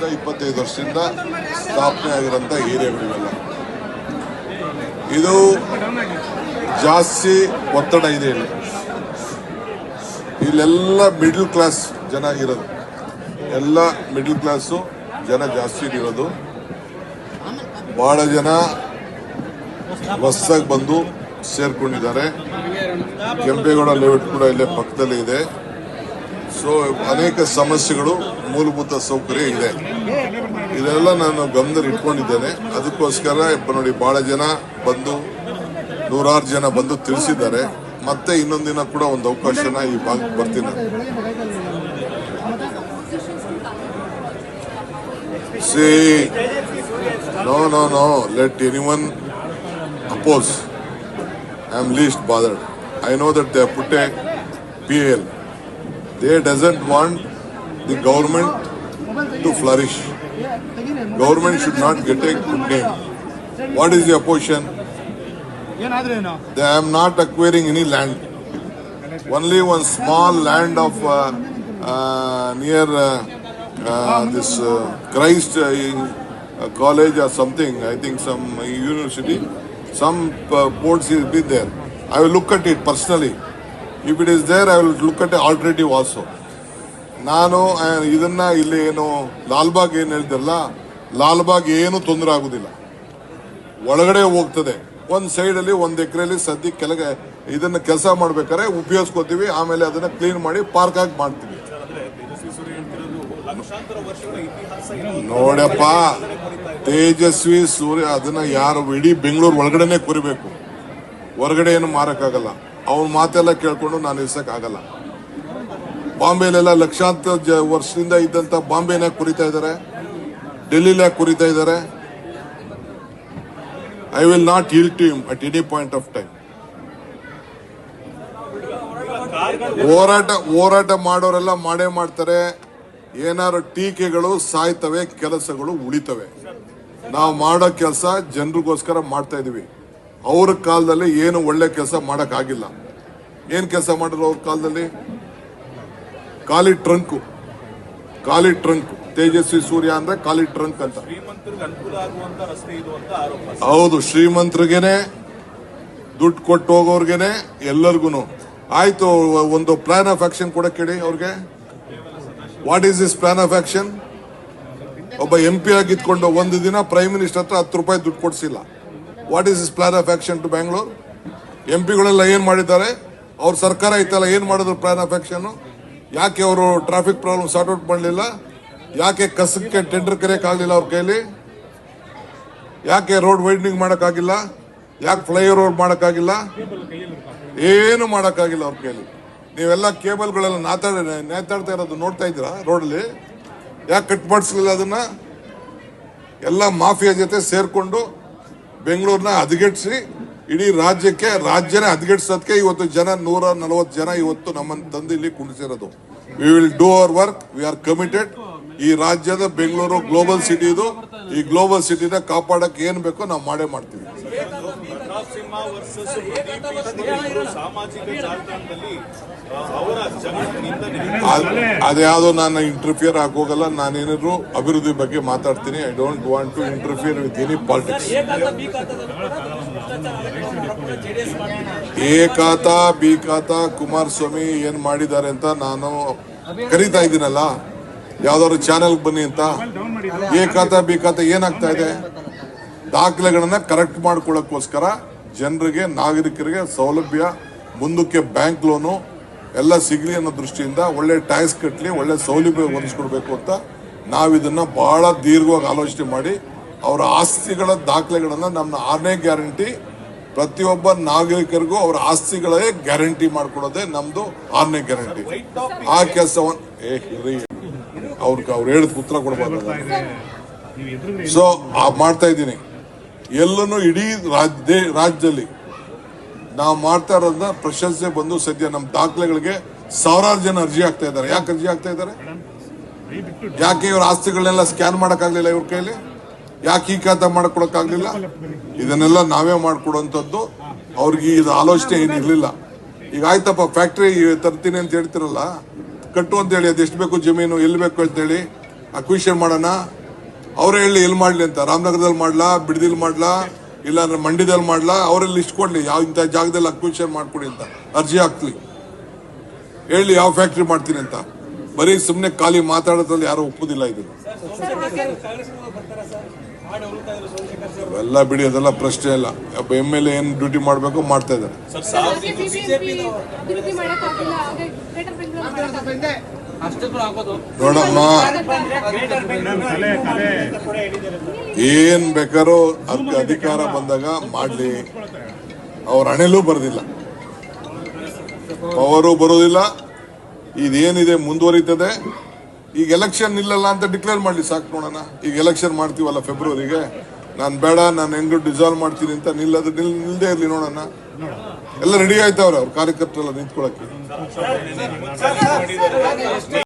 ಇಪ್ಪತ್ತರಿಂದ ಇಪ್ಪತ್ತೈದು ವರ್ಷದಿಂದ ಸ್ಥಾಪನೆ ಆಗಿರೋಂಥ ಏರಿಯಾಗಳಿವೆಲ್ಲ ಇದು ಜಾಸ್ತಿ ಒತ್ತಡ ಇದೆ ಇಲ್ಲಿ. ಇಲ್ಲೆಲ್ಲ ಮಿಡ್ಲ್ ಕ್ಲಾಸ್ ಜನ ಇರೋದು. ಎಲ್ಲ ಮಿಡ್ಲ್ ಕ್ಲಾಸು ಜನ ಜಾಸ್ತಿ ಇರೋದು. ಬಹಳ ಜನ ಹೊಸ್ದಾಗಿ ಬಂದು ಸೇರ್ಕೊಂಡಿದ್ದಾರೆ. ಕೆಂಪೇಗೌಡ ಲೇಔಟ್ ಕೂಡ ಇಲ್ಲೇ ಪಕ್ಕದಲ್ಲಿ ಇದೆ ಸೊ ಅನೇಕ ಸಮಸ್ಯೆಗಳು, ಮೂಲಭೂತ ಸೌಕರ್ಯ ಇದೆ. ಇದೆಲ್ಲ ನಾನು ಗಮನದಲ್ಲಿ ಇಟ್ಕೊಂಡಿದ್ದೇನೆ. ಅದಕ್ಕೋಸ್ಕರ ನೋಡಿ, ಬಹಳ ಜನ ಬಂದು, ನೂರಾರು ಜನ ಬಂದು ತಿಳಿಸಿದ್ದಾರೆ. ಮತ್ತೆ ಇನ್ನೊಂದಿನ ಕೂಡ ಒಂದು ಅವಕಾಶನ ಈ ಭಾಗಕ್ಕೆ ಬರ್ತೀನಿ. See no no no let anyone oppose I am least bothered I know that they put P L. They doesn't want the government to flourish. Government should not get a good name. What is your position? They are not acquiring any land. Only one small land of uh, uh, near uh, uh this uh, Christ uh, college or something, I think some university, some ports will be there. I will look at it personally. If it is there I will look at a alternative also. ನಾನು ಇದನ್ನು ಇಲ್ಲಿ ಏನು, ಲಾಲ್ಬಾಗ್ ಏನು ಹೇಳ್ತಿರಲ್ಲ ಲಾಲ್ಬಾಗ್ ಏನು ತೊಂದರೆ ಆಗುದಿಲ್ಲ. ಒಳಗಡೆ ಹೋಗ್ತದೆ. ಒಂದು ಸೈಡಲ್ಲಿ ಒಂದು ಒಂದ್ ಸದ್ಯ ಕೆಳಗೆ ಇದನ್ನು ಕೆಲಸ ಮಾಡ್ಬೇಕಾದ್ರೆ ಉಪಯೋಗಿಸ್ಕೋತೀವಿ, ಆಮೇಲೆ ಅದನ್ನು ಕ್ಲೀನ್ ಮಾಡಿ ಪಾರ್ಕ್ ಆಗಿ ಮಾಡ್ತೀವಿ. ನೋಡಪ್ಪ, ತೇಜಸ್ವಿ ಸೂರ್ಯ, ಅದನ್ನ ಯಾರು ಇಡೀ ಬೆಂಗಳೂರು ಒಳಗಡೆನೆ ಕುರಿಬೇಕು. ಹೊರಗಡೆ ಏನು ಮಾರಕ್ಕಾಗಲ್ಲ. ಅವನ ಮಾತೆಲ್ಲ ಕೇಳ್ಕೊಂಡು ನಾನು ಇರ್ಸಕ್ಕಾಗಲ್ಲ. ಬಾಂಬೆಲೆಲ್ಲ ಲಕ್ಷಾಂತರ ಜ- ವರ್ಷದಿಂದ ಇದ್ದಂತ ಬಾಂಬೆನ ಕುರಿತಾ ಇದ್ದಾರೆ ಡೆಲ್ಲಿಲ ಕುರಿತಾ ಇದ್ದಾರೆ I will not yield to him at any point of time ಹೋರಾಟ ಹೋರಾಟ ಮಾಡೋರೆಲ್ಲ ಮಾಡೇ ಮಾಡ್ತಾರೆ. ಏನಾದ್ರು ಟೀಕೆಗಳು, ಸಾಯ್ತವೆ, ಕೆಲಸಗಳು ಉಳಿತವೆ. ನಾವು ಮಾಡೋ ಕೆಲಸ ಜನರಿಗೋಸ್ಕರ ಮಾಡ್ತಾ ಇದೀವಿ. ಅವ್ರ ಕಾಲದಲ್ಲಿ ಏನು ಒಳ್ಳೆ ಕೆಲಸ ಮಾಡೋಕ್ಕಾಗಿಲ್ಲ. ಏನ್ ಕೆಲಸ ಮಾಡಿದ್ರು ಅವ್ರ ಕಾಲದಲ್ಲಿ? ಖಾಲಿ ಟ್ರಂಕು ಖಾಲಿ ಟ್ರಂಕ್ ತೇಜಸ್ವಿ ಸೂರ್ಯ ಅಂದ್ರೆ ಖಾಲಿ ಟ್ರಂಕ್ ಅಂತ. ಹೌದು ಶ್ರೀಮಂತರಿಗೆನೆ ದುಡ್ಡು ಕೊಟ್ಟು ಹೋಗೋರ್ಗೆನೆ ಎಲ್ಲರಿಗೂ ಆಯ್ತು ಒಂದು ಪ್ಲಾನ್ ಆಫ್ ಆಕ್ಷನ್ ಕೂಡ ಕೇಳಿ ಅವ್ರಿಗೆ. What is this plan of action ಒಬ್ಬ ಎಂ ಪಿ ಆಗಿದ್ಕೊಂಡು ಒಂದು ದಿನ ಪ್ರೈಮ್ ಮಿನಿಸ್ಟರ್ ಹತ್ರ ಹತ್ತು ರೂಪಾಯಿ ದುಡ್ಡು ಕೊಡಿಸಿಲ್ಲ. What is this plan of action to Bangalore M ಪಿಗಳೆಲ್ಲ ಏನು ಮಾಡಿದ್ದಾರೆ? ಅವ್ರ ಸರ್ಕಾರ ಐತಲ್ಲ, ಏನು ಮಾಡಿದ್ರು ಪ್ಲಾನ್ ಆಫ್ ಆಕ್ಷನ್ ಯಾಕೆ ಅವರು ಟ್ರಾಫಿಕ್ ಪ್ರಾಬ್ಲಮ್ ಸಾರ್ಟ್ ಔಟ್ ಮಾಡಲಿಲ್ಲ? ಯಾಕೆ ಕಸಕ್ಕೆ ಟೆಂಡರ್ ಕರೆಯಕ್ಕಾಗಲಿಲ್ಲ ಅವ್ರ ಕೈಲಿ? ಯಾಕೆ ರೋಡ್ ವೈಡ್ನಿಂಗ್ ಮಾಡೋಕ್ಕಾಗಿಲ್ಲ ಯಾಕೆ ಫ್ಲೈಓವರ್ ಮಾಡೋಕ್ಕಾಗಿಲ್ಲ ಏನು ಮಾಡೋಕ್ಕಾಗಿಲ್ಲ ಅವ್ರ ಕೈಲಿ. ನೀವೆಲ್ಲ ಕೇಬಲ್ಗಳೆಲ್ಲ ನಾತಾಡ, ನೇತಾಡ್ತಾ ಇರೋದು ನೋಡ್ತಾ ಇದ್ದೀರಾ ರೋಡಲ್ಲಿ ಯಾಕೆ ಕಟ್ ಮಾಡಿಸ್ಲಿಲ್ಲ ಅದನ್ನ? ಎಲ್ಲ ಮಾಫಿಯಾ ಜೊತೆ ಸೇರಿಕೊಂಡು ಬೆಂಗಳೂರನ್ನ ಹದಗೆಡ್ಸಿ ಇಡೀ ರಾಜ್ಯಕ್ಕೆ ರಾಜ್ಯನೇ ಹದಗೆಡ್ಸೋದಕ್ಕೆ ಇವತ್ತು ಜನ ನೂರ ನಲವತ್ತು ಜನ ಇವತ್ತು ನಮ್ಮನ್ನು ತಂದು ಇಲ್ಲಿ ಕುಣಿಸಿರೋದು we will do our work we are committed ಈ ರಾಜ್ಯದ ಬೆಂಗಳೂರು ಗ್ಲೋಬಲ್ ಸಿಟಿ ಇದು. ಈ ಗ್ಲೋಬಲ್ ಸಿಟಿನ ಕಾಪಾಡಕ್ಕೆ ಏನ್ ಬೇಕೋ ನಾವು ಮಾಡೇ ಮಾಡ್ತೀವಿ. ಅದ್ಯಾವುದೋ ನಾನು ಇಂಟರ್ಫಿಯರ್ ಆಗೋಗಲ್ಲ, ನಾನೇನಾದ್ರು ಅಭಿವೃದ್ಧಿ ಬಗ್ಗೆ ಮಾತಾಡ್ತೀನಿ. I don't want to interfere with any politics A khata, B khata, Kumaraswamy ಏನ್ ಮಾಡಿದ್ದಾರೆ ಅಂತ ನಾನು ಕರೀತಾ ಇದ್ದೀನಲ್ಲ? ಯಾವ್ದಾದ್ರು ಚಾನೆಲ್ ಬನ್ನಿ ಅಂತ? ಎ ಖಾತ, ಬಿ ಖಾತ ಏನಾಗ್ತಾ ಇದೆ? ದಾಖಲೆಗಳನ್ನ ಕರೆಕ್ಟ್ ಮಾಡ್ಕೊಳ್ಳೋಕ್ಕೋಸ್ಕರ ಜನರಿಗೆ, ನಾಗರಿಕರಿಗೆ ಸೌಲಭ್ಯ, ಮುಂದಕ್ಕೆ ಬ್ಯಾಂಕ್ ಲೋನು ಎಲ್ಲ ಸಿಗ್ಲಿ ಅನ್ನೋ ದೃಷ್ಟಿಯಿಂದ ಒಳ್ಳೆ ಟ್ಯಾಕ್ಸ್ ಕಟ್ಟಲಿ ಒಳ್ಳೆ ಸೌಲಭ್ಯ ಒದಗಿಸ್ಕೊಡ್ಬೇಕು ಅಂತ ನಾವಿದನ್ನು ಬಹಳ ದೀರ್ಘವಾಗಿ ಆಲೋಚನೆ ಮಾಡಿ ಅವರ ಆಸ್ತಿಗಳ ದಾಖಲೆಗಳನ್ನು ನಮ್ಮ ಆರನೇ ಗ್ಯಾರಂಟಿ ಪ್ರತಿಯೊಬ್ಬ ನಾಗರಿಕರಿಗೂ ಅವರ ಆಸ್ತಿಗಳೇ ಗ್ಯಾರಂಟಿ ಮಾಡ್ಕೊಡೋದೇ ನಮ್ದು ಆರನೇ ಗ್ಯಾರಂಟಿ. ಆ ಕೆಲಸವನ್ನು ಅವ್ರಿಗೆ ಅವ್ರು ಹೇಳಿದ ಉತ್ತರ ಕೊಡಬಾರ್ದು ಸೊ ಮಾಡ್ತಾ ಇದ್ದೀನಿ. ಎಲ್ಲನೂ ಇಡೀ ರಾಜ್ಯ ರಾಜ್ಯದಲ್ಲಿ ನಾವು ಮಾಡ್ತಾ ಇರೋದನ್ನ ಪ್ರಶಂಸೆ ಬಂದು ಸದ್ಯ ನಮ್ಮ ದಾಖಲೆಗಳಿಗೆ ಸಾವಿರಾರು ಜನ ಅರ್ಜಿ ಆಗ್ತಾ ಇದ್ದಾರೆ. ಯಾಕೆ ಅರ್ಜಿ ಆಗ್ತಾ ಇದ್ದಾರೆ? ಯಾಕೆ ಇವ್ರ ಆಸ್ತಿಗಳನ್ನೆಲ್ಲ ಸ್ಕ್ಯಾನ್ ಮಾಡೋಕ್ಕಾಗಲಿಲ್ಲ ಇವ್ರ ಕೈಲಿ? ಯಾಕೆ ಈ ಕಾತ ಇದನ್ನೆಲ್ಲ ನಾವೇ ಮಾಡ್ಕೊಡುವಂಥದ್ದು ಅವ್ರಿಗೆ ಇದು ಆಲೋಚನೆ ಏನಿರಲಿಲ್ಲ. ಈಗ ಆಯ್ತಪ್ಪ ಫ್ಯಾಕ್ಟ್ರಿ ತರ್ತೀನಿ ಅಂತ ಹೇಳ್ತಿರಲ್ಲ? ಕಟ್ಟು ಅಂತ ಹೇಳಿ, ಅದೆಷ್ಟು ಬೇಕು ಜಮೀನು, ಎಲ್ಲಿ ಬೇಕು ಅಂತೇಳಿ ಅಕ್ವಿಷನ್ ಮಾಡೋಣ. ಅವರೇ ಹೇಳಿ, ಎಲ್ಲಿ ಮಾಡ್ಲಿ ಅಂತ? ರಾಮನಗರದಲ್ಲಿ ಮಾಡ್ಲಾ? ಬಿಡದಿಲ್ ಮಾಡ್ಲಾ? ಇಲ್ಲ ಅಂದ್ರೆ ಮಂಡ್ಯದಲ್ಲಿ ಮಾಡ್ಲಾ? ಅವರಲ್ಲಿ ಲಿಸ್ಟ್ ಕೊಡ್ಲಿ. ಯಾವ ಇಂಥ ಜಾಗದಲ್ಲಿ ಅಕ್ವಿಷನ್ ಮಾಡ್ಕೊಡಿ ಅಂತ. ಅರ್ಜಿ ಹಾಕ್ಲಿ. ಹೇಳಿ, ಯಾವ ಫ್ಯಾಕ್ಟ್ರಿ ಮಾಡ್ತೀನಿ ಅಂತ. ಬರೀ ಸುಮ್ಮನೆ ಖಾಲಿ ಮಾತಾಡೋದ್ರಲ್ಲಿ ಯಾರು ಒಪ್ಪುದಿಲ್ಲ ಇದನ್ನು. ಅವೆಲ್ಲ ಬಿಡಿ ಅದೆಲ್ಲ ಪ್ರಶ್ನೆ ಇಲ್ಲ. ಒಬ್ಬ ಎಂ ಎಲ್ ಎ ಏನು ಡ್ಯೂಟಿ ಮಾಡಬೇಕು ಮಾಡ್ತಾ ಇದ್ದಾರೆ. ನೋಡಮ್ಮ. ಏನ್ ಬೇಕಾರೋ ಅದಕ್ಕೆ ಅಧಿಕಾರ ಬಂದಾಗ ಮಾಡ್ಲಿ. ಅವ್ರ ಹಣೆಲೂ ಬರೋದಿಲ್ಲ. ಪವರು ಬರೋದಿಲ್ಲ. ಇದೇನಿದೆ ಮುಂದುವರಿತದೆ. ಈಗ ಎಲೆಕ್ಷನ್ ಇಲ್ಲಲ್ಲ ಅಂತ ಡಿಕ್ಲೇರ್ ಮಾಡ್ಲಿ, ಸಾಕು ನೋಡೋಣ. ಈಗ ಎಲೆಕ್ಷನ್ ಮಾಡ್ತೀವಲ್ಲ ಫೆಬ್ರವರಿಗೆ ನಾನು ಬೇಡ, ನಾನು ಹೆಂಗ್ ಡಿಸಾಲ್ವ್ ಮಾಡ್ತೀನಿ ಅಂತ ನಿಲ್ಲದು ನಿಲ್ ನಿಲ್ದೇ ಇರ್ಲಿ ನೋಡೋಣ. ಎಲ್ಲ ರೆಡಿ ಆಯ್ತಾವ್ರೆ ಅವ್ರ, ಕಾರ್ಯಕರ್ತರೆಲ್ಲ ನಿಂತ್ಕೊಳಕ್ಕೆ.